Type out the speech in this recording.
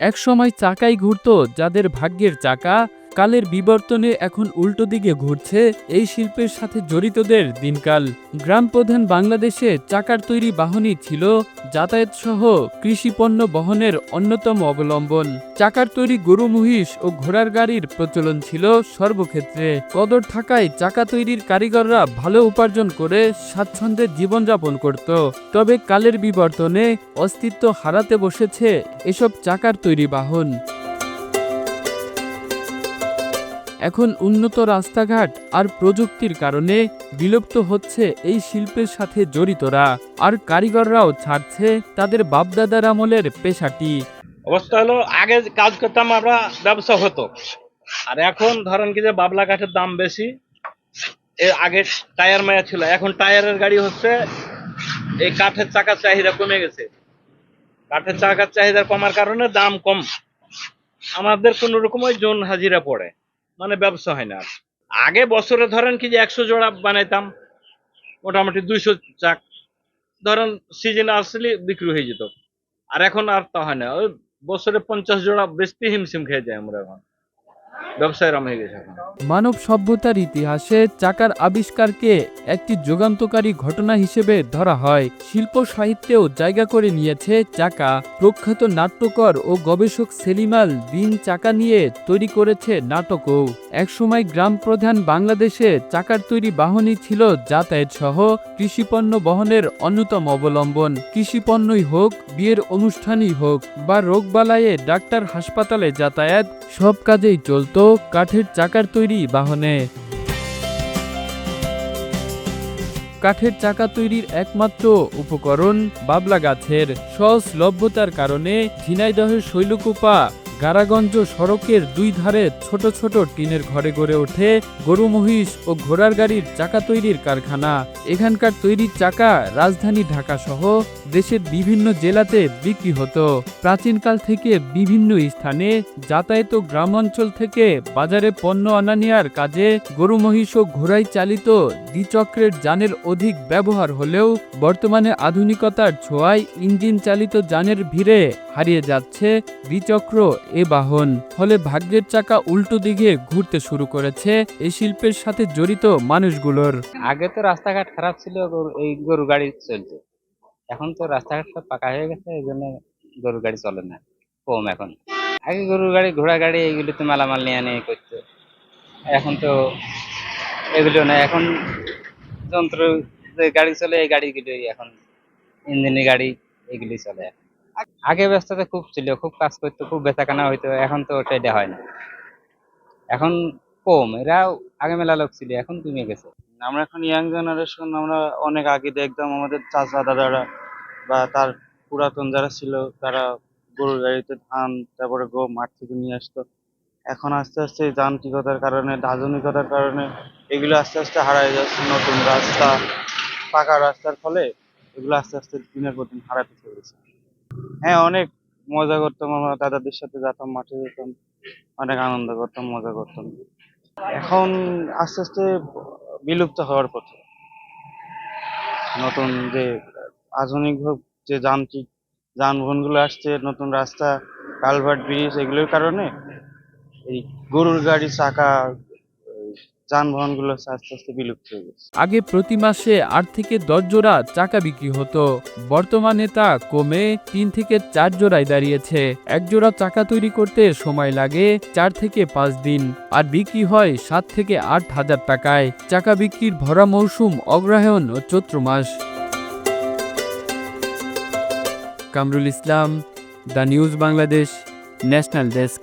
একসময় চাকাই ঘুরত যাদের ভাগ্যের চাকা কালের বিবর্তনে এখন উল্টো দিকে ঘুরছে এই শিল্পের সাথে জড়িতদের দিনকাল। গ্রাম প্রধান বাংলাদেশে চাকার তৈরি বাহনই ছিল যাতায়াত সহ কৃষিপণ্য বহনের অন্যতম অবলম্বন। চাকার তৈরি গরু, মহিষ ও ঘোড়ার গাড়ির প্রচলন ছিল সর্বক্ষেত্রে। কদর থাকায় চাকা তৈরির কারিগররা ভালো উপার্জন করে স্বাচ্ছন্দ্যে জীবনযাপন করত। তবে কালের বিবর্তনে অস্তিত্ব হারাতে বসেছে এসব চাকার তৈরি বাহন। এখন উন্নত রাস্তাঘাট আর প্রযুক্তির কারণে বিলুপ্ত হচ্ছে এই শিল্পের সাথে জড়িতরা। আর কারিগররাও ছাড়ছে তাদের বাপদাদার আমলের পেশাটি। অবস্থা হলো, আগে কাজ করতাম আমরা ব্যবসা হতো। আর এখন ধরেন কি যে বাবলা কাঠের দাম বেশি এর আগে টায়ার মায়া ছিল, এখন টায়ারের গাড়ি হচ্ছে, এই কাঠের চাকার চাহিদা কমে গেছে। কাঠের চাকার চাহিদা কমার কারণে দাম কম। আমাদের কোন রকম ওই জোন হাজিরা পড়ে। মানে ব্যবসা হয় না। আগে বছরে ধরেন কি যে একশো জোড়া বানাইতাম, মোটামুটি দুইশো চাক। ধরেন সিজন আসলে বিক্রি হয়ে যেত। আর এখন আর তা হয় না। ওই বছরে পঞ্চাশ জোড়া বেশি হিমশিম খেয়ে যায় আমরা এখন। ব্যবসায় রাম গেছে মানব সভ্যতার ইতিহাসে চাকার আবিষ্কারকে একটি যুগান্তকারী ঘটনা হিসেবে ধরা হয়। শিল্প সাহিত্যেও জায়গা করে নিয়েছে চাকা। প্রখ্যাত নাট্যকর ও গবেষক সেলিমাল দিন চাকা নিয়ে তৈরি করেছে নাটকও। একসময় গ্রাম প্রধান বাংলাদেশে চাকার তৈরি বাহনই ছিল যাতায়াত সহ কৃষিপণ্য বহনের অন্যতম অবলম্বন। কৃষিপণ্যই হোক, বিয়ের অনুষ্ঠানই হোক বা রোগবালায়ে ডাক্তার হাসপাতালে যাতায়াত, সব কাজেই চলতো কাঠের চাকার তৈরি বাহনে। কাঠের চাকা তৈরির একমাত্র উপকরণ বাবলা গাছের। সহজলভ্যতার কারণে ঝিনাইদহের শৈলকুপা গারাগঞ্জ সড়কের দুই ধারে ছোট ছোট টিনের ঘরে গড়ে ওঠে গরু মহিষ ও ঘোড়ার গাড়ির চাকা তৈরির কারখানা। এখানকার তৈরির চাকা রাজধানী ঢাকা সহ দেশের বিভিন্ন জেলাতে বিক্রি হতো। প্রাচীনকাল থেকে বিভিন্ন স্থানে যাতায়াত ও গ্রামাঞ্চল থেকে বাজারে পণ্য আনা নেওয়ার কাজে গরু, মহিষ ও ঘোড়ায় চালিত দ্বিচক্রের যানের অধিক ব্যবহার হলেও বর্তমানে আধুনিকতার ছোঁয়ায় ইঞ্জিন চালিত যানের ভিড়ে হারিয়ে যাচ্ছে দ্বিচক্র এ বাহন। ফলে ভাগ্যের চাকা উল্টো দিকে ঘুরতে শুরু করেছে এই শিল্পের সাথে জড়িত মানুষগুলোর। আগে তো রাস্তাঘাট খারাপ ছিল এই গরু গাড়ি চলতো। এখন তো রাস্তাঘাট সব পাকা হয়ে গেছে, এই জন্য গরুর গাড়ি চলে না, কম এখন। আগে গরুর গাড়ি ঘোড়া গাড়ি, এগুলো তো মালামাল নিয়ে নিয়ে করতো। এখন তো এগুলো না এখন যন্ত্র যে গাড়ি চলে, এই গাড়িগুলোই এখন, ইঞ্জিনের গাড়ি এগুলি চলে। আগে ব্যস্ততা খুব ছিল, খুব কাজ করতো, খুব বেচাকেনা হইতো, এখন তো সেটা হয় না। এখন কম এরা আগে মেলা লোক ছিল, এখন কমে গেছে। আমরা এখন ইয়াং জেনারেশন আমরা অনেক আগে দেখতাম আমাদের চাচা দাদারা বা তার পুরাতন যারা ছিল, তারা গরুর গাড়িতে ধান, তারপরে গম, মাঠ থেকে নিয়ে আসতো। এখন আস্তে আস্তে যান্ত্রিকতার কারণে আধুনিকতার কারণে এগুলো আস্তে আস্তে হারায় যাচ্ছে। নতুন রাস্তা, পাকা রাস্তার ফলে এগুলো আস্তে আস্তে দিনের পর দিন হারাতে চলেছে। হ্যাঁ অনেক মজা করতাম আমরা, দাদাদের সাথে যেতাম, মাঠে যেতাম। অনেক আনন্দ করতাম, মজা করতাম। এখন আস্তে আস্তে বিলুপ্ত হওয়ার পথে। নতুন যে আধুনিক যে যান্ত্রিক যানবাহনগুলো আসছে, নতুন রাস্তা, কালভার্ট ব্রিজ, এগুলোর কারণে এই গরুর গাড়ি চাকা এই যানবাহনগুলো আস্তে আস্তে বিলুপ্ত হয়ে গেছে। আগে প্রতি মাসে আট থেকে দশ জোড়া চাকা বিক্রি হতো। বর্তমানে তা কমে তিন থেকে চার জোড়ায় দাঁড়িয়েছে। এক জোড়া চাকা তৈরি করতে সময় লাগে চার থেকে পাঁচ দিন। আর বিক্রি হয় সাত থেকে আট হাজার টাকায়। চাকা বিক্রির ভরা মৌসুম অগ্রহায়ণ ও চৈত্র মাস। Kamrul Islam, the news Bangladesh, national desk.